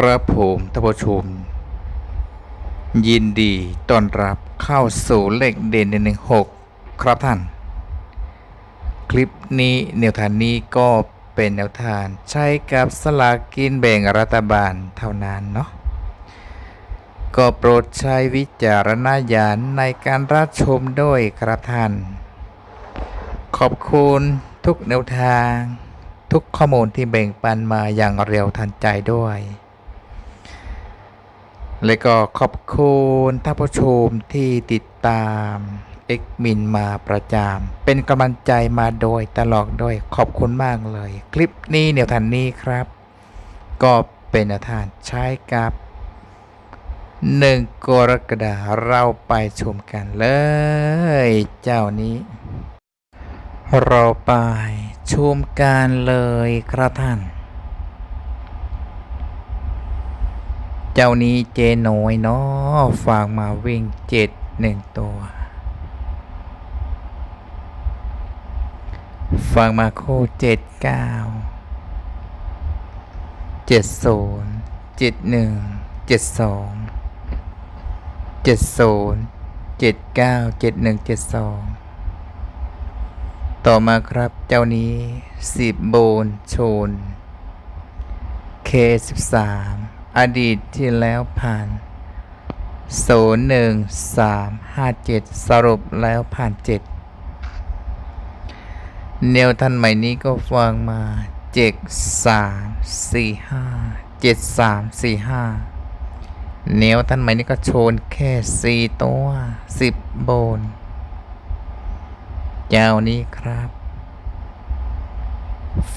ครับผมท่านผู้ชม ยินดีต้อนรับเข้าสู่เลขเด่นหนึ่งหกครับท่าน คลิปนี้แนวทางนี้ก็เป็นแนวทางใช้กับสลากกินแบ่งรัฐบาลเท่านั้นเนาะก็โปรดใช้วิจารณญาณในการรับชมด้วยครับท่าน ขอบคุณทุกแนวทาง ทุกข้อมูลที่แบ่งปันมาอย่างเร็วทันใจด้วย และก็ขอบคุณท่านผู้ชมที่ติดตามเอ็กมินมาประจำเป็นกำลังใจมาโดยตลอดด้วยขอบคุณมากเลย คลิปนี้แนวทางนี้ครับ ก็เป็นแนวทางใช้กับหนึ่งกรกฎาเราไปชมกันเลย เจ้านี้เราไปชมกันเลยครับท่าน เจ้านี้เจน้อยเนาะฝากมาวิ่งเจ็ดหนึ่งตัว ฝากมาคู่เจ็ดเก้าเจ็ดศูนย์เจ็ดหนึ่งเจ็ดสองเจ็ดศูนย์เจ็ดเก้าเจ็ดหนึ่งเจ็ดสองต่อมาครับเจ้านี้สิบโบนโชน K13 อดีตที่แล้วผ่าน 01357 สรุปแล้วผ่าน 7 แนวทันใหม่นี้ก็ฟังมา 7345 7345 แนวทันใหม่นี้ก็โชนแค่ 4 ตัว 10 โบนเจ้านี้ครับ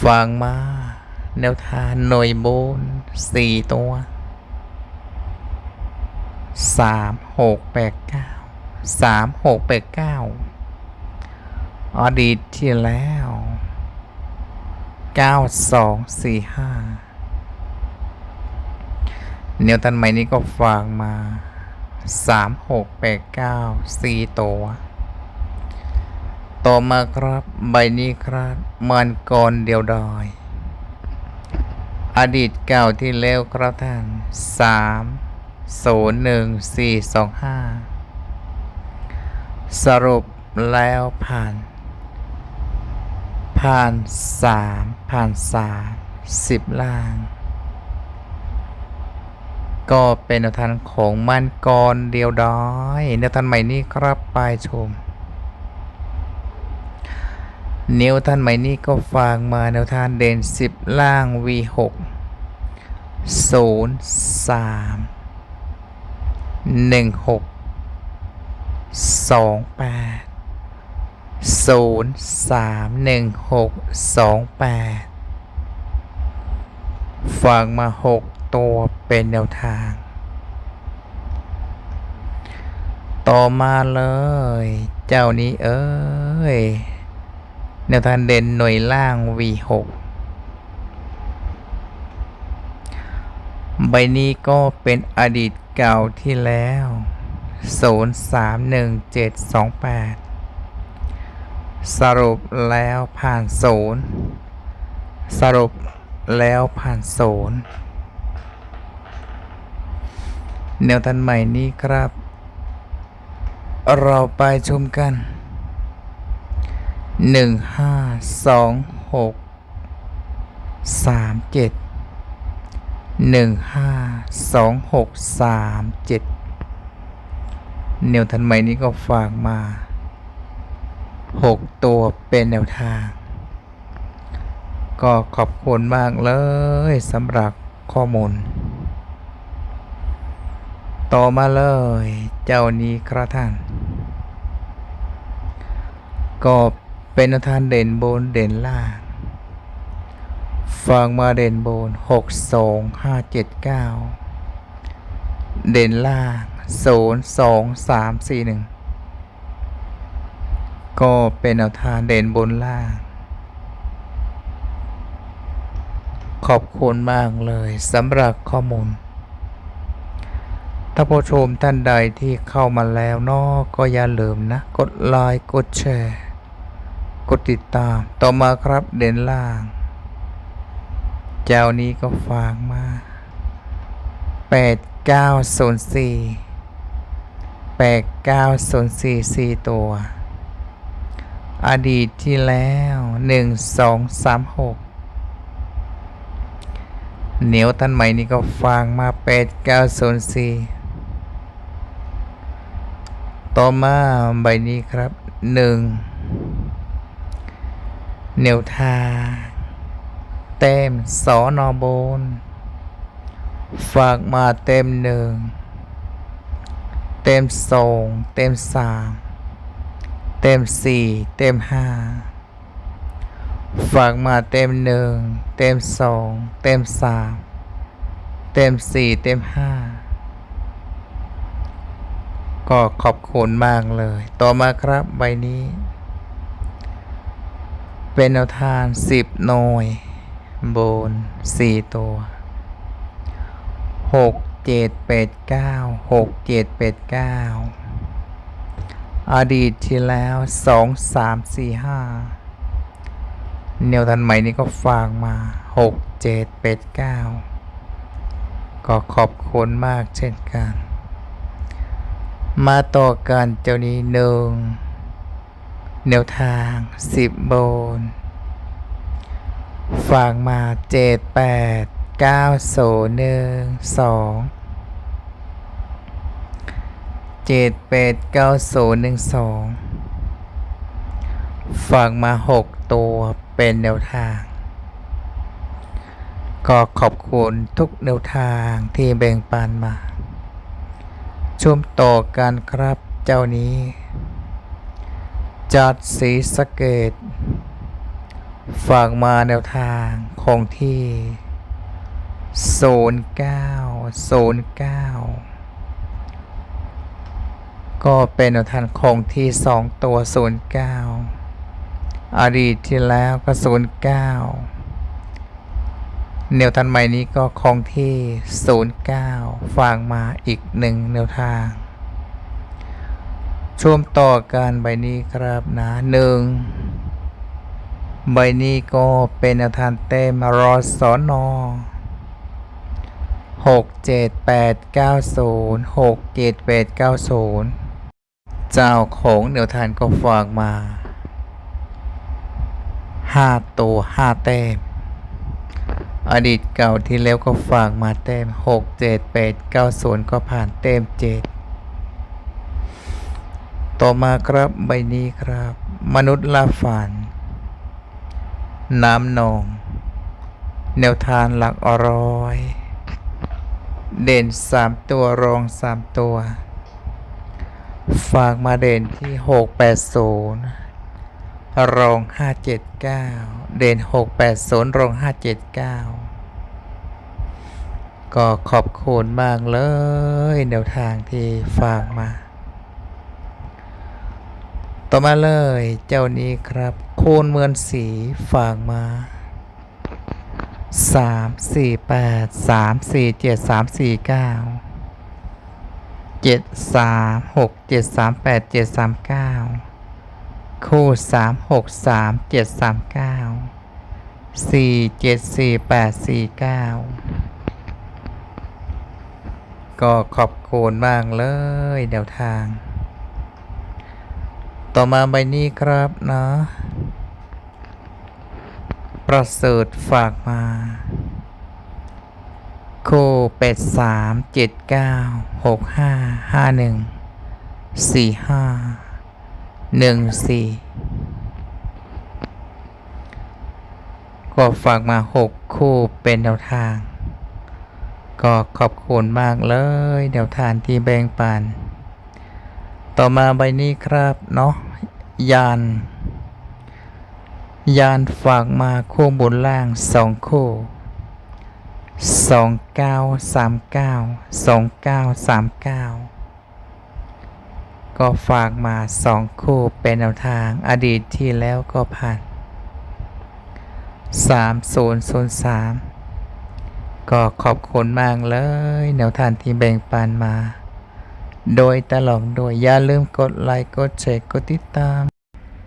ฟังมา แนวทาหน่วยโบนสี่ตัวสามหกแปดเก้าสามหกแปดเก้าอดีตที่แล้วเก้าสองสี่ห้าแนวตันใหม่นี้ก็ฟังมาสามหกแปดเก้าสี่ตัวต่อมาครับใบนี้ครับมันกรเดียวดอย อดีตเก่าที่แล้วครับท่านสามศูนย์หนึ่งสี่สองห้าสรุปแล้วผ่าน ผ่านสามผ่านสามสิบล่าง ก็เป็นแนวทางของมันกรเดียวดอยแนวทางใหม่นี้ครับไปชมแนวท่านใหม่นี้ก็ฝากมาแนวทางเด่น10 ล่าง V6 0 3 1 6 2 8 0 3 1 6 2 8ฝากมา6ตัวเป็นแนวทาง ต่อมาเลย เจ้านี้เอ้ย แนวทางเด่นหน่วยล่าง V6 ใบนี้ก็เป็นอดีตเก่าที่แล้ว 031728 สรุปแล้วผ่านศูนย์สรุปแล้วผ่านศูนย์แนวทันใหม่นี้ครับ เราไปชมกันหนึ่งห้าสอง หนึ่งห้าสองหกสามเจ็ดแนวทันใหม่นี้ก็ฝากมาหกตัวเป็นแนวทาง ก็ขอบคุณมากเลยสำหรับข้อมูล ต่อมาเลย เจ้านี้ครับท่าน ก็เป็นแนวทางเด่นบนเด่นล่าง ฟังมาเด่นบนหกสองห้าเจ็ดเก้าเด่นล่างศูนย์สองสามสี่หนึ่งก็เป็นแนวทางเด่นบนล่าง ขอบคุณมากเลยสำหรับข้อมูล ถ้าผู้ชมท่านใดที่เข้ามาแล้วเนอะก็อย่าลืมนะ กดไลค์กดแชร์ กดติดตามต่อมาครับเด่นล่าง เจ้านี้ก็ฝากมาแปดเก้าศูนย์สี่แปดเก้าศูนย์สี่สี่ตัว อดีตที่แล้วหนึ่งสองสามหกเหนียวท่านใหม่นี่ก็ฟังมาแปดเก้าศูนย์สี่ต่อมาใบนี้ครับหนึ่งแนวทา เต็มสอนอบน ฝากมาเต็มหนึ่ง เต็มสองเต็มสามเต็มสี่เต็มห้าฝากมาเต็มหนึ่งเต็มสองเต็มสามเต็มสี่เต็มห้าก็ขอบคุณมากเลย ต่อมาครับใบนี้ เป็นแนวทางสิบหน่วย โบนสี่ตัวหกเจ็ดแปดเก้าหกเจ็ดแปดเก้าอดีตที่แล้วสองสามสี่ห้าแนวทันใหม่นี้ก็ฟังมาหกเจ็ดแปดเก้าก็ขอบคุณมากเช่นกัน มาต่อกันเจ้านี้หนึ่งแนวทางสิบโบน ฝากมาเจ็ดแปดเก้าศูนย์หนึ่งสองเจ็ดแปดเก้าศูนย์หนึ่งสองฝากมาหกตัวเป็นแนวทาง ก็ขอบคุณทุกแนวทางที่แบ่งปันมาชมต่อกันครับเจ้านี้ จัดสีสเกต ฝากมาแนวทางคงที่09 09ก็เป็นแนวทางคงที่2ตัว09อดีตที่แล้วก็09แนวทางใหม่นี้ก็คงที่ 09ฝากมาอีกหนึ่งแนวทางชมต่อกันใบนี้ครับนะหนึ่ง ใบนี้ก็เป็นแนวทางเต็มรอสอนอหกเจ็ดแปดเก้าศูนย์หกเจ็ดแปดเก้าศูนย์เจ้าของแนวทางก็ฝากมาห้าตัวห้าแต้มอดีตเก่าที่แล้วก็ฝากมาแต้มหกเจ็ดแปดเก้าศูนย์ก็ผ่านแต้มเจ็ดต่อมาครับใบนี้ครับ มนุษย์ละฝัน น้ำนอง แนวทางหลักอร้อย เด่นสามตัวรองสามตัว ฝากมาเด่นที่หกแปดศูนย์รองห้าเจ็ดเก้าเด่นหกแปดศูนย์รองห้าเจ็ดเก้าก็ขอบคุณมากเลยแนวทางที่ฝากมา ต่อมาเลยเจ้านี้ครับ คูณเมือนสีฝากมาสามสี่แปดสามสี่เจ็ดสามสี่เก้าเจ็ดสามหกเจ็ดสามแปดเจ็ดสามเก้าคู่สามหกสามเจ็ดสามเก้าสี่เจ็ดสี่แปดสี่เก้าก็ขอบคุณมากเลยแนวทาง ต่อมาใบนี้ครับเนาะ ประเสริฐฝากมาคู่เป็ดสามเจ็ดเก้าหกห้าห้าหนึ่งสี่ห้าหนึ่งสี่ก็ฝากมาหกคู่เป็นแนวทาง ก็ขอบคุณมากเลยแนวทางที่แบ่งปัน ต่อมาใบนี้ครับเนาะยาน ยานฝากมาคู่บนล่างสองคู่สองเก้าสามเก้าสองเก้าสามเก้าก็ฝากมาสองคู่เป็นแนวทางอดีตที่แล้วก็ผ่านสามศูนย์ศูนย์สามก็ขอบคุณมากเลย แนวทางที่แบ่งปันมา โดยตลอดโดยอย่าลืมกดไลค์กดแชร์กดติดตาม